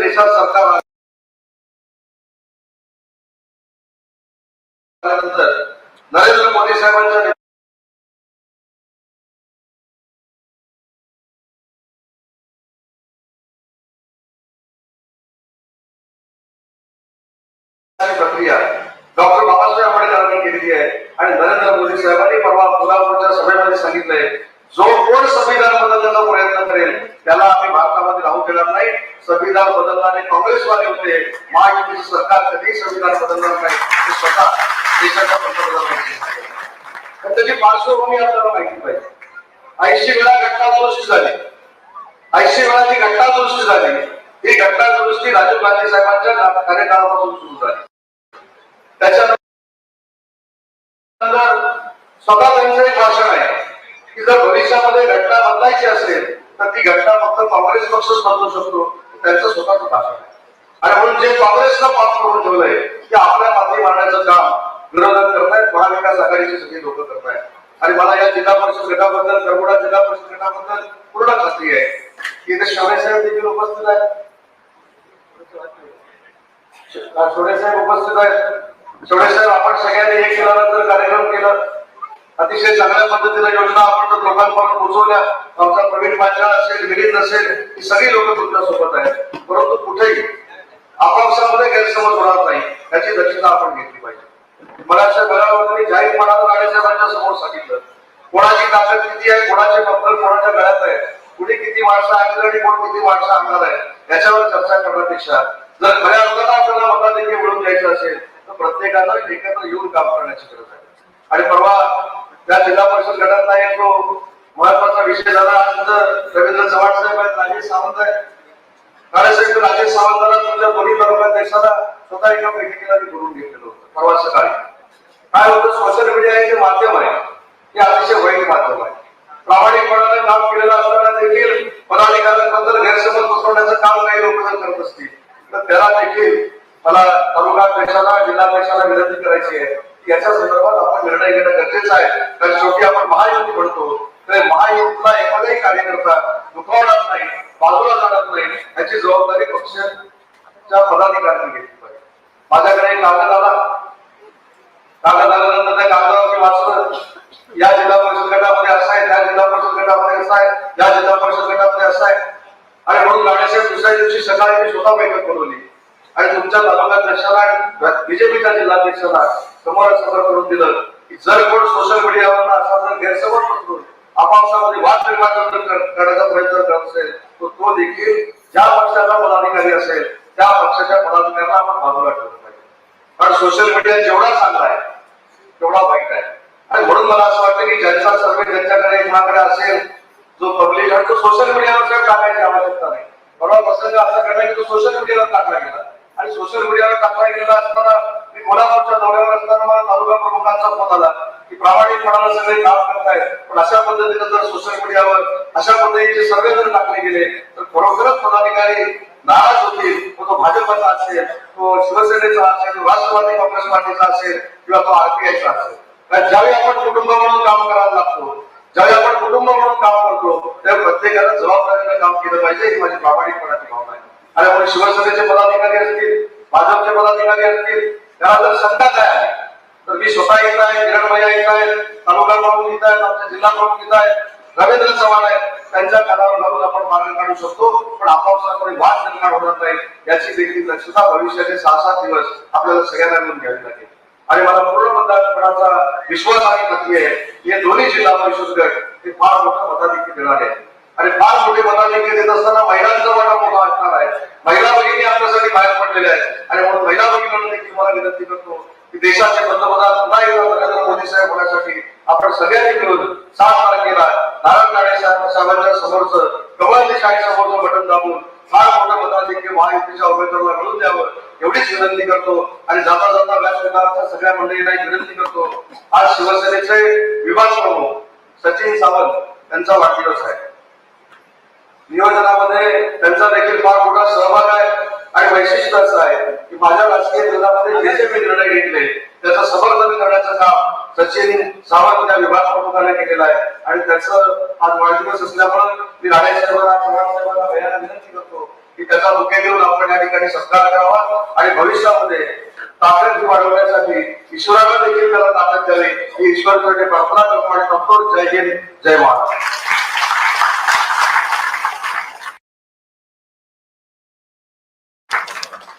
देशात सरकार आल्यानंतर नरेंद्र मोदी साहेबांच्या प्रक्रिया डॉक्टर बाबासाहेब आंबेडकरांनी केलेली आहे आणि नरेंद्र मोदी साहेबांनी परवा कोल्हापूरच्या सभेमध्ये सांगितलंय जो कोण संविधान बदलण्याचा प्रयत्न करेल त्याला आम्ही भारतात संविधान बदलणारे काँग्रेसवाले होते. महायुतीचं सरकार कधी संविधान बदलणार नाही. ते स्वतः देशाच्या पंतप्रधान सांगितलं. तर त्याची पार्श्वभूमी आपल्याला माहिती पाहिजे. ऐंशी वेळा घटना दुरुस्ती झाली. ऐंशी वेळा जी घटना दुरुस्ती झाली ही घटना दुरुस्ती राजीव गांधी साहेबांच्या कार्यकाळापासून सुरू झाली. त्याच्यानंतर स्वतः त्यांचं एक भाषण आहे की जर भविष्यामध्ये घटना बदलायची असेल तर ती घटना फक्त काँग्रेस पक्षच बदलू शकतो. त्यांचं स्वतःच भाषण आहे. आणि म्हणून जे काँग्रेसनं पास करून ठेवलंय की आपल्या माती मारण्याचं काम विरोधक करतायत महाविकास आघाडीचे सगळे लोक करतायत. आणि मला या जिल्हा परिषद गटाबद्दल करबोडा जिल्हा परिषद गटाबद्दल पूर्ण खात्री आहे. की इथे शौर्य साहेब देखील उपस्थित आहेत. शोडे साहेब उपस्थित आहेत. शोडे साहेब आपण सगळ्यांनी हे केल्यानंतर कार्यक्रम केला. अतिशय चांगल्या पद्धतीने योजना आपण लोकांपर्यंत पोहोचवल्या. आमचा प्रवीण माझ्या असेल मिलिंद असेल ही सगळी लोक तुमच्यासोबत आहेत. परंतु कुठेही आपापसामध्ये गैरसमज होणार नाही. याची दक्षता आपण घेतली पाहिजे. मला अशा घरामध्ये जाहीर मनात राणेसाहेबांच्या समोर सांगितलं. कोणाची ताकद किती आहे कोणाचे पत्तर कोणाच्या गळ्यात आहे कुणी किती माणसं आणलं आणि कोण किती माणसं आणणार आहे याच्यावर चर्चा करण्यापेक्षा जर खऱ्या अर्थानं आपल्याला मताधिक्य मिळून द्यायचं असेल तर प्रत्येकानं एकत्र येऊन काम करण्याची गरज आहे. आणि परवा त्या जिल्हा परिषद गटातला एक जो महत्त्वाचा विषय झाला आज रवींद्र चव्हाण साहेब आहेत राजेश सावंत आहेत. काळेसाहेब राजेश सावंताला तुमच्या दोन्ही तालुक्याध्यक्षाला स्वतः एका बैठकीला मी बोलून घेतलेलं होतं परवा सकाळी. काय होतं सोशल मीडिया हे जे माध्यम आहे हे अतिशय वाईट माध्यम आहे. प्रामाणिकपणाने काम केलेलं असताना देखील पदाधिकाऱ्यांबद्दल गैरसमज पसरवण्याचं काम काही लोक जर करत असतील तर त्याला देखील मला तालुका अध्यक्षाला जिल्हा जिल्हाध्यक्षाला विनंती करायची आहे. याच्या संदर्भात आपण निर्णय घेणं गरजेचं आहे. कारण शेवटी आपण महायुती म्हणतो. तर महायुतीला एखादाही कार्यकर्ता दुखावणार नाही बाजूला जाणार नाही याची जबाबदारी पक्षाच्या पदाधिकाऱ्यांनी घेतली पाहिजे. माझ्याकडे एक कागद आला कागद आल्यानंतर त्या कागदावर मी वाचलं या जिल्हा परिषद गटामध्ये असं आहे त्या जिल्हा परिषद गटामध्ये असं आहे या जिल्हा परिषद गटामध्ये असं आहे. आणि म्हणून राणेसाहेब दुसऱ्या दिवशी सकाळी मी स्वतः बैठक बोलवली. आणि तुमच्या तालुकाध्यक्षाला बीजेपीच्या जिल्हाध्यक्षाला समोर समोर करून दिलं की जर कोण सोशल मीडियावर असा जर गैरसमज करतो आपापसामध्ये वाद निर्माण करण्याचा प्रयत्न करत असेल तर तो देखील ज्या पक्षाचा पदाधिकारी असेल त्या पक्षाच्या पदाधिकाऱ्यांना आपण बाजूला ठेवलं पाहिजे. कारण सोशल मीडिया जेवढा चांगला आहे तेवढा वाईट आहे. आणि म्हणून मला असं वाटतं की ज्यांचा सर्वे ज्यांच्याकडे कुणाकडे असेल जो पब्लिक आहे तो सोशल मीडियावर टाकायची आवश्यकता नाही. बरोबर प्रसंग असा घडला की तो सोशल मीडियावर टाकला गेला. आणि सोशल मीडियावर टाकला गेला असताना मी कोल्हापूरच्या दौऱ्यावर असताना मला तालुका प्रमुखांचा फोन आला की प्रामाणिकपणानं सगळे काम करतायत पण अशा पद्धतीनं जर सोशल मीडियावर अशा पद्धतीचे सर्वे जर टाकले गेले तर खरोखरच पदाधिकारी नाराज होतील. मग तो भाजपचा असेल तो शिवसेनेचा असेल तो राष्ट्रवादी काँग्रेस पार्टीचा असेल किंवा तो आरपीआयचा असेल. कारण ज्यावेळी आपण कुटुंब म्हणून काम करायला लागतो ज्यावेळी आपण कुटुंब म्हणून काम करतो त्यावेळी प्रत्येकाला जबाबदारीने काम केलं पाहिजे ही माझी प्रामाणिकपणाची भावना आहे. आणि आपण शिवसेनेचे पदाधिकारी असतील भाजपचे पदाधिकारी असतील त्याला जर शंका काय आहे? तर मी स्वतः येत आहे किरण भैया येत आहे तालुका प्रमुख येत आहेत आमचे जिल्हा प्रमुख येत आहेत रवींद्र चव्हाण आहेत. त्यांच्या कानावर घालून आपण मार्ग काढू शकतो पण आपापसामध्ये वाद निर्माण होणार नाही याची देखील दक्षता भविष्याचे सहा सात दिवस आपल्याला सगळ्यांना मिळून घ्यावी लागेल. आणि मला पूर्ण मतदारपणाचा विश्वास आणि खात्री आहे की हे दोन्ही जिल्हा परिषद गट हे फार मोठा मताधिक्य मिळाले. आहे आणि फार मोठे मताधिक्य देत असताना महिलांचा वाटा मोठा असणार आहे. महिला भगिनी आपल्यासाठी बाहेर पडलेल्या आहेत. आणि म्हणून महिला भगिनींना देखील मला विनंती करतो की देशाचे पंतप्रधान पुन्हा एकदा नरेंद्र मोदी साहेब होण्यासाठी आपण सगळ्यांनी मिळून सात तारखेला नारायण राणे साहेबांच्या समोरचं कमळ देशाई समोरचं बटन दाबून फार मोठं मताधिक्य महायुतीच्या उमेदवाराला मिळून द्यावं. एवढीच विनंती करतो. आणि जाता जाता व्यासपीठाच्या सगळ्या मंडळींना विनंती करतो. आज शिवसेनेचे विभाग प्रमुख सचिन सावंत यांचा वाढदिवस आहे. नियोजनामध्ये त्यांचा देखील फार मोठा सहभाग आहे आणि वैशिष्ट्य असं आहे की माझ्या राजकीय जीवनामध्ये जे जे मी निर्णय घेतले त्याचं समर्थन करण्याचं काम सचिन सावंत या विभाग प्रमुखाने केलेलं आहे. आणि त्याचं आज वाढदिवस असल्यामुळे मी राणे साहेबांना चव्हाण साहेबांना भैयाला विनंती करतो की त्याचा मुख्य घेऊन आपण या ठिकाणी सत्कार करावा आणि भविष्यामध्ये ताकद वाढवण्यासाठी ईश्वराला देखील त्याला ताकद द्यावी. ही ईश्वर प्रार्थना करतो आणि संतोष जय हिंद जय महाराज